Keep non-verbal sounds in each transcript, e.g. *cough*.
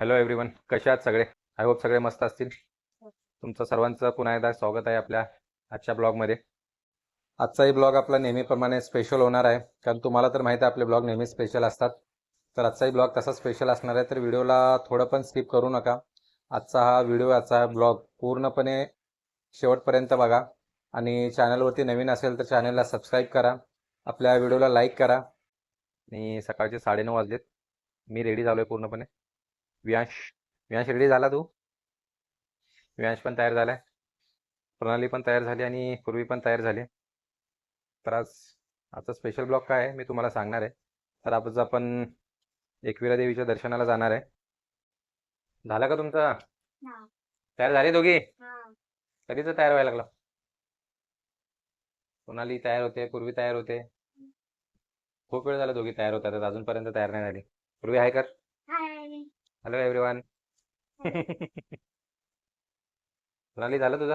Hello everyone कसे आहात सगळे? आय होप सगळे मस्त असतील. तुमचं सर्वांचं पुन्हा एकदा स्वागत आहे आपल्या आजच्या ब्लॉगमध्ये. आजचाही ब्लॉग आपला नेहमीप्रमाणे स्पेशल होणार आहे. कारण तुम्हाला तर माहिती आहे आपले ब्लॉग नेहमी स्पेशल असतात. तर आजचाही ब्लॉग तसा स्पेशल असणार आहे तर व्हिडिओला थोडं पण स्किप करू नका. आजचा हा व्हिडिओ आजचा हा ब्लॉग पूर्णपणे शेवटपर्यंत बघा. आणि चॅनलवरती नवीन असेल तर चॅनलला सबस्क्राईब करा. आपल्या व्हिडिओला लाईक करा. आणि सकाळचे साडेनऊ वाजलेत. मी रेडी झालो आहे पूर्णपणे. वियांश वियांश रेडी झाला तू? वियांश पण तयार झालाय. प्रणाली पण तयार झाली आणि पूर्वी पण तयार झाली. तर आज आजचा स्पेशल ब्लॉग काय आहे मी तुम्हाला सांगणार आहे. तर आज आपण एकविरा देवीच्या दर्शनाला जाणार आहे. झालं का तुमचं. तयार झाली दोघी. कधीच तयार व्हायला लागला? प्रणाली तयार होते पूर्वी तयार होते. खूप वेळ झाला दोघी तयार होतात अजूनपर्यंत तयार नाही झाली. पूर्वी आहे कर. हॅलो एव्हरीवन *laughs* प्रणाली झालं तुझं.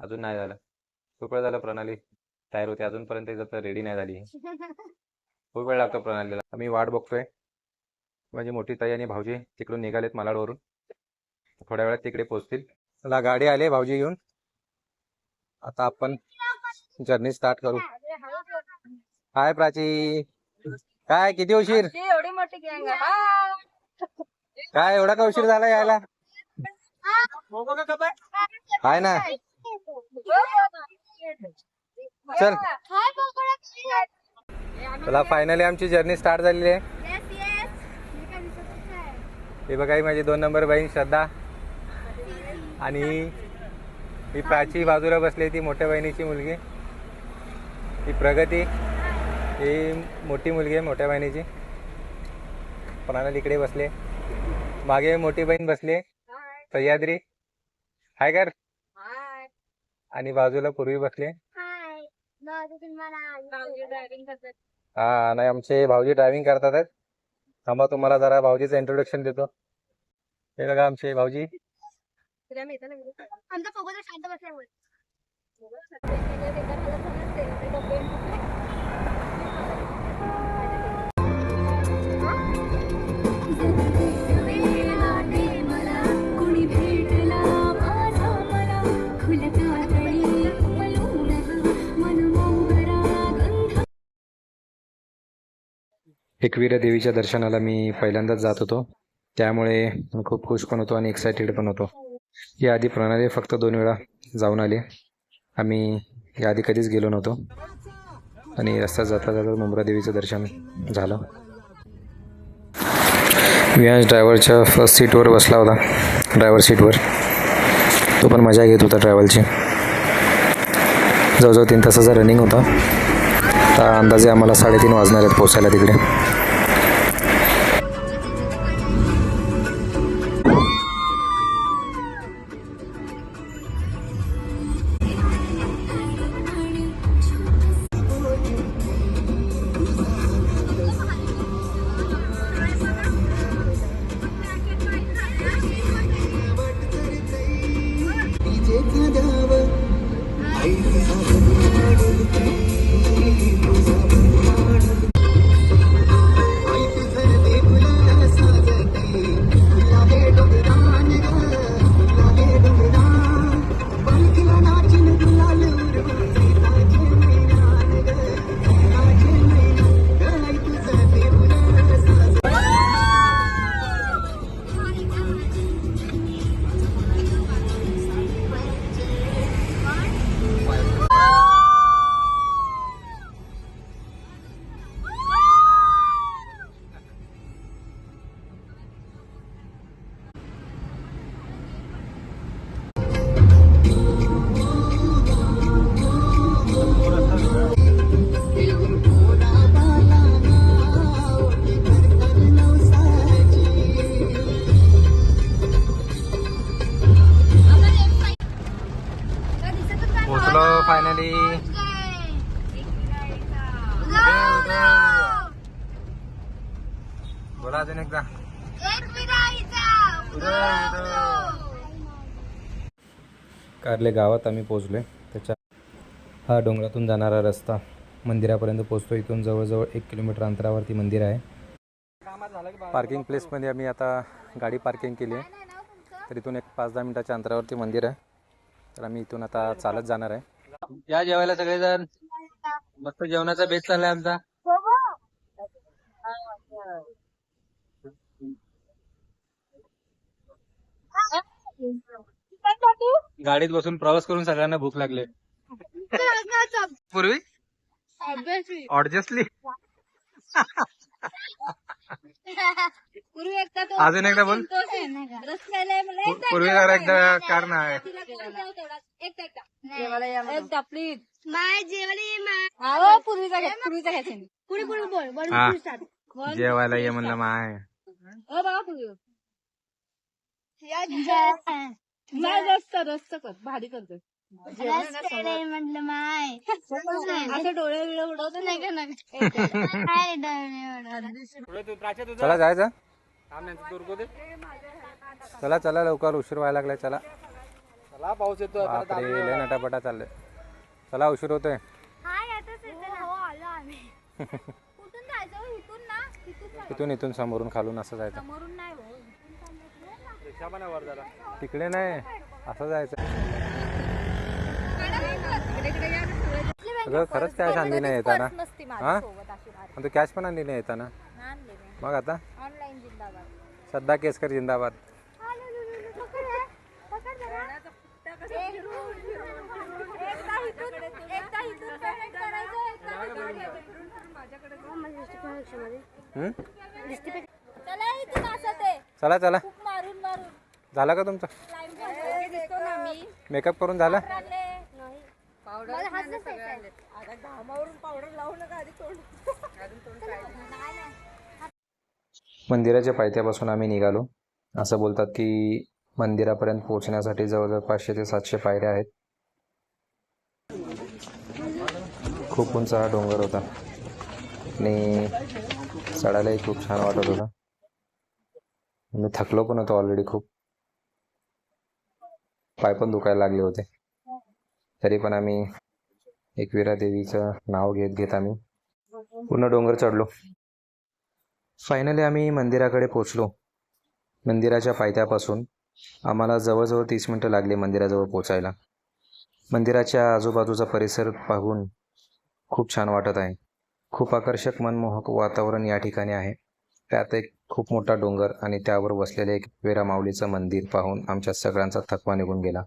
अजून नाही झालं. खूप वेळ झालं प्रणाली. तयार होते. अजूनपर्यंत रेडी नाही झाली. *laughs* खूप वेळ लागतो प्रणालीला. आम्ही वाट बघतोय. माझी मोठी ताई आणि भाऊजी तिकडून निघालेत मालाडवरून. थोड्या वेळात तिकडे पोहोचतील. चला गाडी आली भाऊजी घेऊन. आता आपण जर्नी स्टार्ट करू. हाय प्राची. काय किती उशीर? एवढी मोठी गँग काय एवढा का उशीर झाला यायला? हाय ना. चल. चला फायनली आमची जर्नी स्टार्ट झालेली आहे. हे बघा ही माझी दोन नंबर बहीण श्रद्धा. आणि ही प्राची बाजूला बसली ती मोठ्या बहिणीची मुलगी. ही प्रगती ही मोठी मुलगी आहे मोठ्या बहिणीची. प्रणाली इकडे बसले? मागे मोठी बहीण बसली सह्याद्री. हाय कर. आणि बाजूला पूर्वी बसले हा नाही आमचे भाऊजी ड्रायव्हिंग करतात आहेत. थांबा तुम्हाला जरा भाऊजीचं इंट्रोडक्शन देतो. हे बघा आमचे भाऊजी. आमचा फोकस एकविरा देवीच्या दर्शनाला मी पहिल्यांदाच जात होतो. त्यामुळे खूप खुश पण होतो आणि एक्सायटेड पण होतो. याआधी प्रणाली फक्त दोन वेळा जाऊन आली. आम्ही याआधी कधीच गेलो नव्हतो. आणि रस्ता जाता जाता मुंब्रा देवीचं दर्शन झालं. वियांश ड्रायव्हरच्या फर्स्ट सीटवर बसला होता. ड्रायव्हर सीटवर तो पण मजा घेत होता ट्रॅव्हलची जवळजवळ तीन तासाचा रनिंग होता. आता अंदाजे आम्हाला साडेतीन वाजणार आहेत पोचायला तिकडे. पोचलो फायनली बोला अजून एकदा. कारले गावात आम्ही पोचलो आहे त्याच्या हा डोंगरातून जाणारा रस्ता मंदिरापर्यंत पोचतो इथून जवळजवळ एक किलोमीटर अंतरावरती मंदिर आहे. पार्किंग प्लेसमध्ये आम्ही आता गाडी पार्किंग केली आहे. तर इथून एक पाच दहा मिनटाच्या अंतरावरती मंदिर आहे. तर आम्ही इथून आता चालत जाणार आहे. या जेवायला सगळेजण? मस्त जेवणाचा बेस चाललाय आमचा. गाडीत बसून प्रवास करून सगळ्यांना भूक लागले. पूर्वी? ऑब्विसली *laughs* पूर्वी एकदा तो अजून एकदा बोल. रस्त्याला मला. एकदा पूर्वी जरा एकदा कारण आहे. एकदा एकदा एकदा प्लीज माय जेवली माय. हो पूर्वीचा घ्या पूर्वीचा घ्या पुढे पुढे बोल बोल हा. start. जेवायला ये म्हणलं माय. बाबा पूर्वी. नाही रस्त रस्त कर. भारी करतो म्हटलं माय. असं डोळे बिळे उडवतो नाही का चला जायचं? चला चला लवकर उशीर व्हायला लागलाय चला चला पाऊस येतो बापरे लय नटापटा चाललंय चला उशीर होतोय हो आलो आम्ही कुठून जायचं हो? इथून ना इथून समोरून खालून असं जायचं समोरून नाही हो तिकडे नाही असं जायचं अगं खरंच कॅश आणली नाही येताना हा तू कॅश पण आणली नाही येताना मग आता? ऑनलाईन जिंदाबाद. सध्या केसकर जिंदाबाद? चला इथून असं ते. चला चला. खूप मारून मारून. झाला का तुमचा? लाईन दिसतो ना मी. मेकअप करून झाला? मला हात नसायचा. मंदिराच्या पायथ्यापासून आम्ही निघालो. असं बोलतात की मंदिरापर्यंत पोहोचण्यासाठी जवळजवळ पाचशे ते सातशे पायऱ्या आहेत. खूप उंच हा डोंगर होता. आणि चढायलाही खूप छान वाटत होता. मी थकलो पण होतो ऑलरेडी खूप. पाय पण दुखायला लागले होते. तरी पण आम्ही एकविरा देवीचं नाव घेत घेत आम्ही पूर्ण डोंगर चढलो. फायनली आम्ही मंदिराकडे पोचलो मंदिराच्या पायथ्यापासून आम्हाला जवळजवळ तीस मिनटं लागली मंदिराजवळ पोचायला मंदिराच्या आजूबाजूचा परिसर पाहून खूप छान वाटत आहे. खूप आकर्षक मनमोहक वातावरण या ठिकाणी आहे. त्यात एक खूप मोठा डोंगर आणि त्यावर वसलेले एक वेरा माऊलीचं मंदिर पाहून आमच्या सगळ्यांचा थकवा निघून गेला.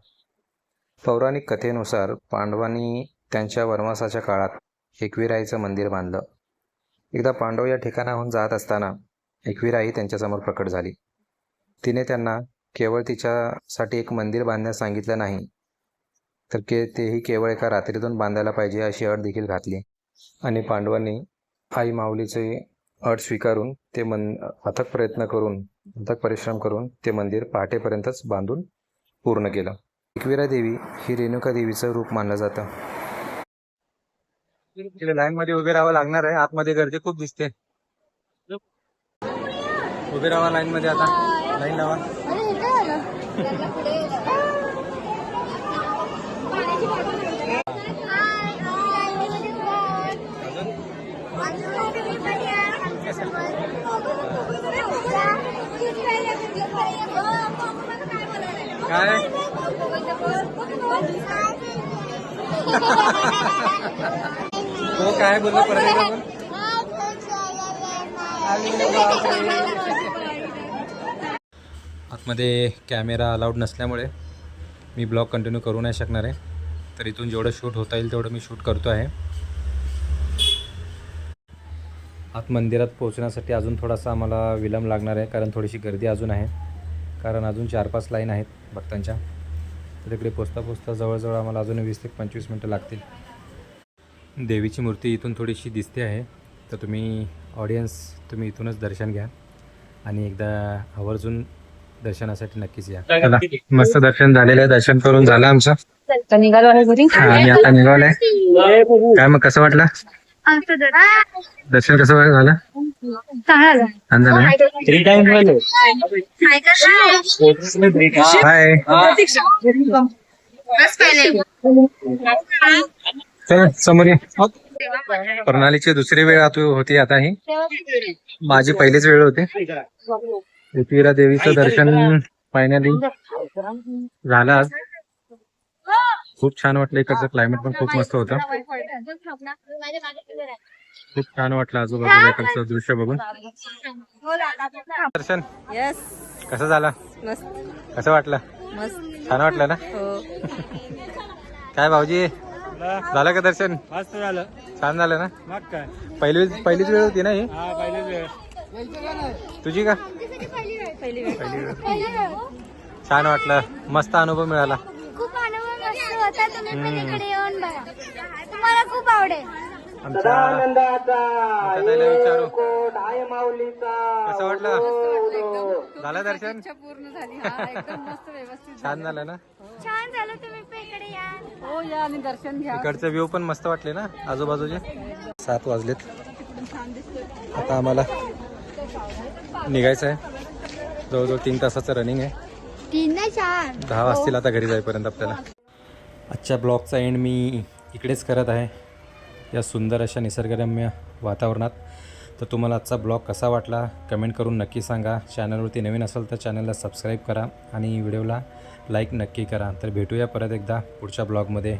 पौराणिक कथेनुसार पांडवांनी त्यांच्या वनवासाच्या काळात एकविराईचं मंदिर बांधलं. एकदा पांडव या ठिकाणाहून जात असताना एकविराई त्यांच्यासमोर प्रकट झाली. तिने त्यांना केवळ तिच्यासाठी एक मंदिर बांधण्यास सांगितलं नाही तर के तेही केवळ एका रात्रीतून बांधायला पाहिजे अशी अट देखील घातली. आणि पांडवांनी आई माऊलीचे अट स्वीकारून ते मन अथक प्रयत्न करून अथक परिश्रम करून ते मंदिर पहाटेपर्यंतच बांधून पूर्ण केलं. एकविरा देवी ही रेणुका देवीचं रूप मानलं जातं. लाईन मध्ये उभे राहावं लागणार आहे. आतमध्ये गर्दी खूप दिसते. उभे राहा लाईन मध्ये आता. लाईन लावा. काय? *laughs* तो काय बोललो परत आतमध्ये कॅमेरा अलाउड नसल्यामुळे मी ब्लॉग कंटिन्यू करू नाही शकणार आहे. तर इथून जेवढं शूट होता येईल तेवढं मी शूट करतो आहे. आत मंदिरात पोहोचण्यासाठी अजून थोडासा आम्हाला विलंब लागणार आहे कारण थोडीशी गर्दी अजून आहे. कारण अजून चार पाच लाईन आहेत भक्तांच्या. तर तिकडे पोचता पोचता जवळजवळ आम्हाला अजून वीस ते पंचवीस मिनटं लागतील. देवीची मूर्ती इथून थोडीशी दिसते आहे. तर तुम्ही ऑडियन्स तुम्ही इथूनच दर्शन घ्या. आणि एकदा आवर्जून दर्शनासाठी नक्कीच या. मस्त दर्शन झालेलं आहे. दर्शन करून झालं आमचं. निघालो आहे घरी. आम्ही आता निघालोय. काय मग कसं वाटलं? दर्शन. कसं झालं? झालं. ना? हाय. चल समोर ये. प्रणालीची दुसरी वेळ आत- होती आता ही. माझी पहिलीच वेळ होती. पृथ्वीरा देवीचं दर्शन फायनली झालं आज. खूप छान वाटलं इकडचं क्लायमेट पण खूप मस्त होतं. खूप छान वाटलं आजूबाजूला इकडचं दृश्य बघून. दर्शन कसं झालं? मस्त. कसं वाटलं? मस्त. छान वाटलं ना? हो. काय भाऊजी? झालं का दर्शन? मस्त झालं. छान झालं ना? मग काय? पहिली पहिलीच वेळ होती ना ही? हा पहिलेच वेळ. तुझी का? पहिली वेळ. पहिली वेळ. छान वाटलं. मस्त अनुभव मिळाला. खूप अनुभव मस्त होता. तुम्ही पण इकडे येऊन बघा. तुम्हाला खूप आवडेल. आमच्या विचारू. कसं वाटलं? झालं दर्शन? पूर्ण झाली. हा एकदम मस्त व्यवस्थित छान झालं. ना? छान झालं तुम्ही पण इकडे या. हो या आणि दर्शन घ्या. इकडचे व्ह्यू पण मस्त वाटले ना आजूबाजूचे? सात वाजलेत. आता आम्हाला निघायचं आहे जवळजवळ तीन तासाचं रनिंग आहे. तीन ना चार. दहा वाजतील आता घरी जाईपर्यंत आपल्याला. आजच्या ब्लॉगचा एंड मी इकडेच करत आहे या सुंदर अशा निसर्गरम्य वातावरणात. तर तुम्हाला आजचा ब्लॉग कसा वाटला कमेंट करून नक्की सांगा. चॅनलवरती नवीन असेल तर चॅनलला सबस्क्राईब करा आणि व्हिडिओला लाईक नक्की करा. तर भेटूया परत एकदा पुढच्या ब्लॉगमध्ये.